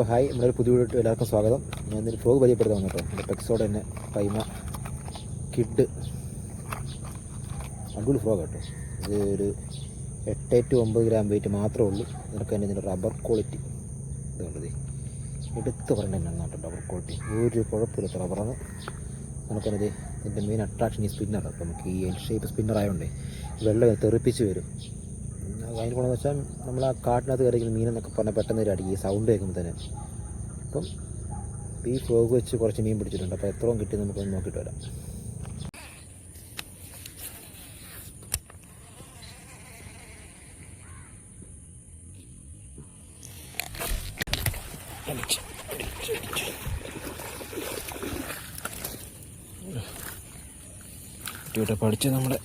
അപ്പോൾ ഹായ് നമ്മളൊരു പുതിയ വീഡിയോ എല്ലാവർക്കും സ്വാഗതം. ഞാൻ ഇന്നൊരു ഫ്ലോഗ് പരിചയപ്പെടുത്താൻ കേട്ടോ. എന്റെ പെക്സോടെ തന്നെ പൈമ കിഡ് അടിപൊളി ഫ്രോഗ് കേട്ടോ. ഇത് ഒരു എട്ട് ടു ഒമ്പത് ഗ്രാം വെയിറ്റ് മാത്രമേ ഉള്ളൂ. നിനക്ക് തന്നെ ഇതിന്റെ റബ്ബർ ക്വാളിറ്റി ഇത് കണ്ടത് എടുത്ത് പറഞ്ഞ തന്നെ കേട്ടോ റബ്ബർ ക്വാളിറ്റി ഒരു കുഴപ്പമില്ലാത്ത റബ്ബറാണ് നമുക്കത് ഇതിന്റെ മെയിൻ അട്രാക്ഷൻ ഈ സ്പിന്നറാണ് നമുക്ക് ഈ എൽ ഷേപ്പ് സ്പിന്നർ ആയതുകൊണ്ട് വെള്ളം തെറിപ്പിച്ച് വരും. അതിന് ഗുണമെന്ന് വെച്ചാൽ നമ്മൾ ആ കാട്ടിനകത്ത് കയറിക്കുന്ന മീനെന്നൊക്കെ പറഞ്ഞാൽ പെട്ടെന്ന് ഒരു അടിക്കും സൗണ്ട് കേൾക്കുമ്പോൾ തന്നെ. അപ്പം ഈ ഫ്രോഗ് വെച്ച് കുറച്ച് മീൻ പിടിച്ചിട്ടുണ്ട്. അപ്പോൾ എത്രയും കിട്ടി നമുക്കൊന്ന് നോക്കിയിട്ട് വരാം. പഠിച്ച് നമ്മുടെ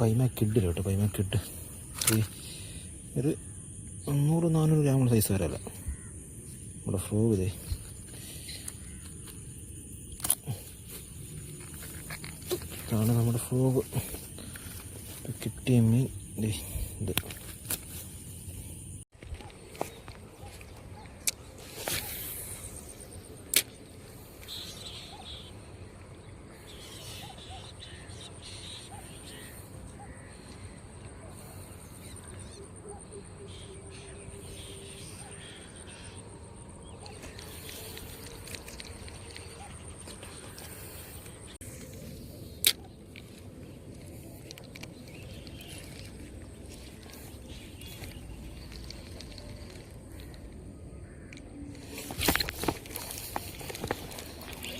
പൈമ കേട്ടോ? പൈമ കിഡ്. ഒരു മുന്നൂറ് നാനൂറ് ഗ്രാമുള്ള സൈസ് വരല്ല നമ്മുടെ ഫ്രോഗ് ഇതേ. ഇതാണ് നമ്മുടെ ഫ്രോഗ്. കിട്ടിയ മീൻ. ഇത്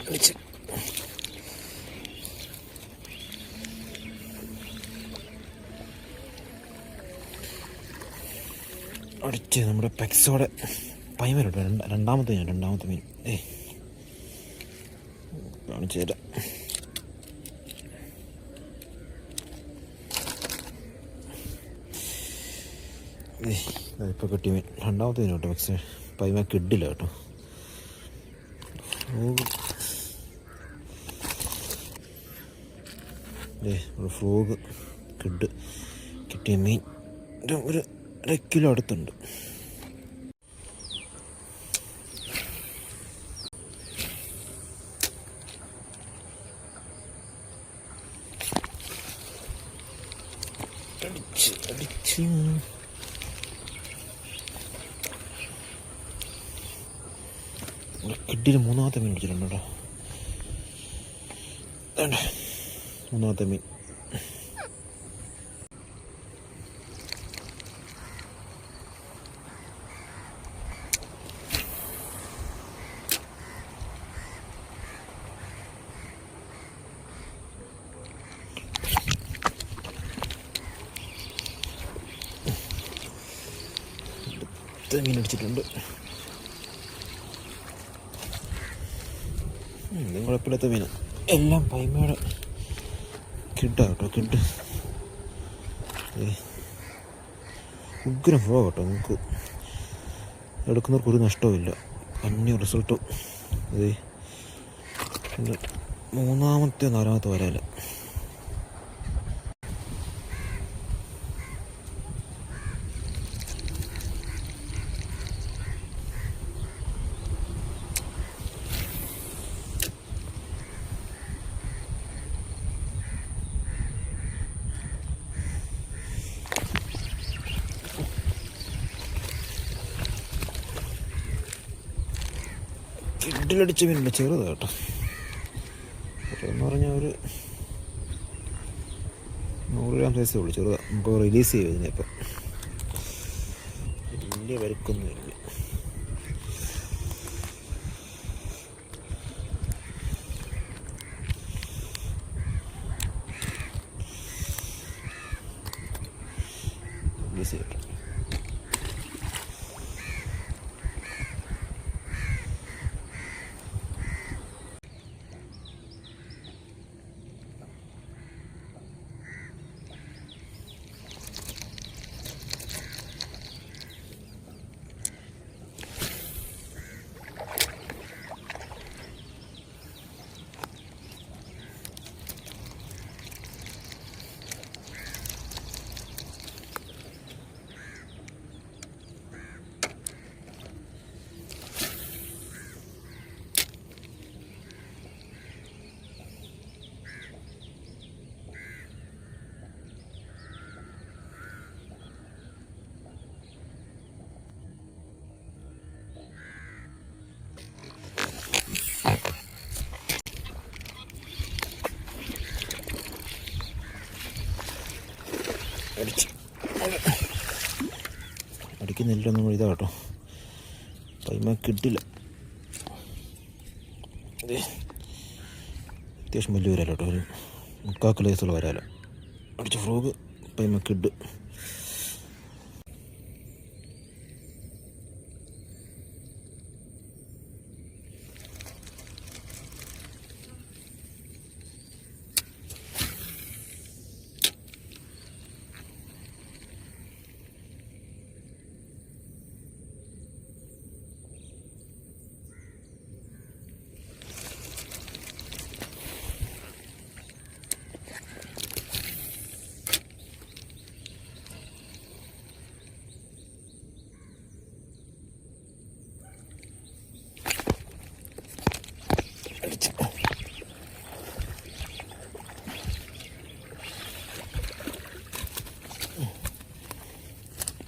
അടിച്ച് അടിച്ച് നമ്മുടെ പെക്സോടെ പൈമനുണ്ട് രണ്ടാമത്തെ ഞാൻ രണ്ടാമത്തെ മീൻ. ഏ. കാണിച്ചു തരാം. ഇപ്പോൾ കിട്ടിയ മീൻ. രണ്ടാമത്തെ മീൻ കേട്ടോ പക്ഷേ പൈമ കിഡില്ല കേട്ടോ. ഏ ഫ്രോഗ് കിഡ് കിട്ടിയ മീൻ. ഒരു അര കിലോ അടുത്തുണ്ട്. അടിച്ച് മൂന്നാമത്തെ മീൻ പിടിച്ചിട്ടുണ്ട്? കേട്ടോ മൂന്നാമത്തെ മീൻ. അടുത്ത മീൻ പിടിച്ചിട്ടുണ്ട്. ഇതും കുഴപ്പമില്ലാത്ത മീൻ എല്ലാം പൈമയുടെ കിഡാ കേട്ടോ കിഡ്. ഉഗ്രം ഫ്ലോ കേട്ടോ നമുക്ക്. എടുക്കുന്നവർക്ക് ഒരു നഷ്ടവുമില്ല. അന്യ റിസൾട്ടും അതെ മൂന്നാമത്തെ നാലാമത്തെ വരാല കിഡിലടിച്ച മീനുണ്ട് ചെറുത് കേട്ടോ. എന്ന് പറഞ്ഞാൽ ഒരു നൂറ് ഗ്രാം സൈസേ ഉള്ളൂ ചെറുതാ. നമുക്ക് റിലീസ് ചെയ്യും ഇതിനെ ഇപ്പം. വലിയ വരക്കൊന്നുമില്ല റിലീസ് ചെയ്യട്ടെ. അടിച്ച്. അടിക്കുന്നില്ലൊന്നും ഇതാ കേട്ടോ. പൈമ കിട്ടില്ല. അത്യാവശ്യം വലിയ വരാലോ കേട്ടോ. ഒരു മുക്കാൽ വയസ്സുള്ള വരാലോ. അടിച്ച ഫ്രോഗ് പൈമ കിഡ്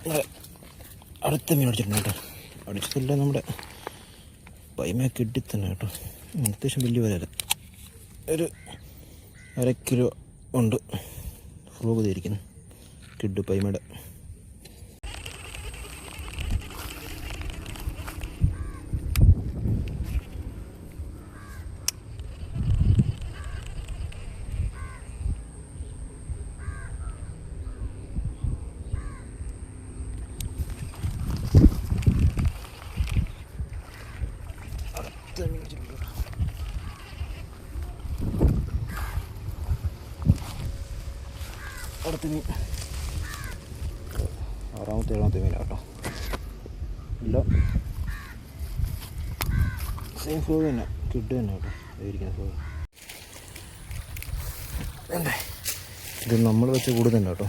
നമ്മുടെ അടുത്ത മീൻ അടിച്ചിട്ടുണ്ട് കേട്ടോ. അടിച്ചതല്ല നമ്മുടെ പൈമ കിട്ടി തന്നെ കേട്ടോ. അത്യാവശ്യം വലിയ വില ഒരു അര കിലോ ഉണ്ട്. ഫ്രോഗ് ചെയ്തിരിക്കുന്നു കിഡ് പൈമയുടെ അടുത്ത മീൻ ആറാമത്തെ ഏഴാമത്തെ മീനാണ് കേട്ടോ. ഇല്ല. സെയിം ഫ്ലോ തന്നെ. കിഡ് തന്നെ കേട്ടോ. ഇരിക്കുന്ന ഫ്ലോ വേണ്ടേ? ഇത് നമ്മൾ വെച്ച കൂട് തന്നെ കേട്ടോ.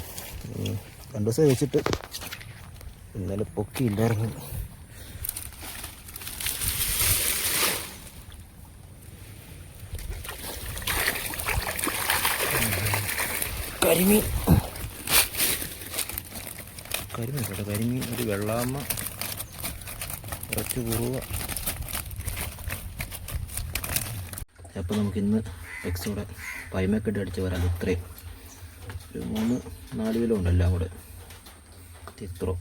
രണ്ടു ദിവസം വെച്ചിട്ട് ഇന്നലെ പൊക്കി പൊക്കിയില്ലായിരുന്നു കരിമീൻ. കരിമീൻ കേട്ടോ. കരിമീൻ ഒരു വെള്ളാമ്മ കുറച്ച് കുറുവ അപ്പോൾ നമുക്കിന്ന് എക്സോടെ പൈമക്കെട്ട് അടിച്ച് വരാം. ഇത്രയും. ഒരു മൂന്ന് നാല് കിലോ ഉണ്ടല്ലോ അവിടെ ഇത്രയും